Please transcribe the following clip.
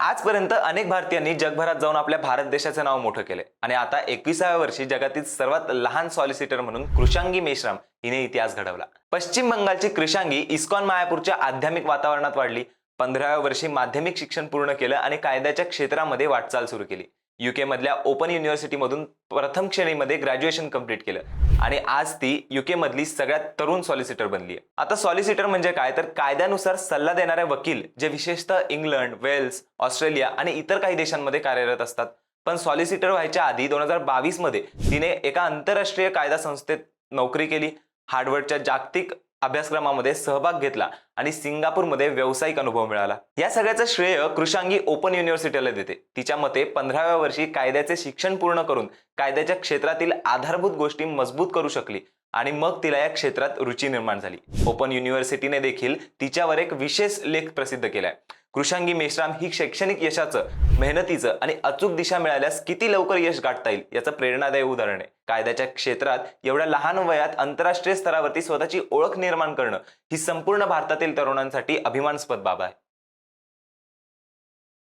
आजपर्यंत अनेक भारतीयांनी जगभरात जाऊन आपल्या भारत देशाचं नाव मोठं केलं आणि आता एकविसाव्या वर्षी जगातील सर्वात लहान सॉलिसिटर म्हणून कृषांगी मेश्राम हिने इतिहास घडवला. पश्चिम बंगालची कृषांगी इस्कॉन मायापूरच्या आध्यात्मिक वातावरणात वाढली. पंधराव्या वर्षी माध्यमिक शिक्षण पूर्ण केलं आणि कायद्याच्या क्षेत्रामध्ये वाटचाल सुरू केली. युके मधल्या ओपन युनिव्हर्सिटीमधून प्रथम श्रेणीमध्ये ग्रॅज्युएशन कंप्लीट केलं. आणि आज ती युके मधली सगळ्यात तरुण सॉलिसिटर बनली आहे. आता सॉलिसिटर म्हणजे काय? तर कायद्यानुसार सल्ला देणारे वकील जे विशेषतः इंग्लंड वेल्स ऑस्ट्रेलिया आणि इतर काही देशांमध्ये कार्यरत असतात. पण सॉलिसिटर व्हायच्या आधी दोन हजार बावीसमध्ये तिने एका आंतरराष्ट्रीय कायदा संस्थेत नोकरी केली. हार्डवर्डच्या जागतिक अभ्यासक्रमामध्ये सहभाग घेतला आणि सिंगापूरमध्ये व्यावसायिक अनुभव मिळाला. या सगळ्याचं श्रेय कृषांगी ओपन युनिव्हर्सिटीला देते. तिच्या मते पंधराव्या वर्षी कायद्याचे शिक्षण पूर्ण करून कायद्याच्या क्षेत्रातील आधारभूत गोष्टी मजबूत करू शकली आणि मग तिला या क्षेत्रात रुची निर्माण झाली. ओपन युनिव्हर्सिटीने देखील तिच्यावर एक विशेष लेख प्रसिद्ध केलाय. कृषांगी मेश्राम ही शैक्षणिक यशाचं मेहनतीचं आणि अचूक दिशा मिळाल्यास किती लवकर यश गाठता येईल याचं प्रेरणादायी उदाहरण आहे. कायद्याच्या क्षेत्रात एवढ्या लहान वयात आंतरराष्ट्रीय स्तरावरती स्वतःची ओळख निर्माण करणं ही संपूर्ण भारतातील तरुणांसाठी अभिमानास्पद बाब आहे.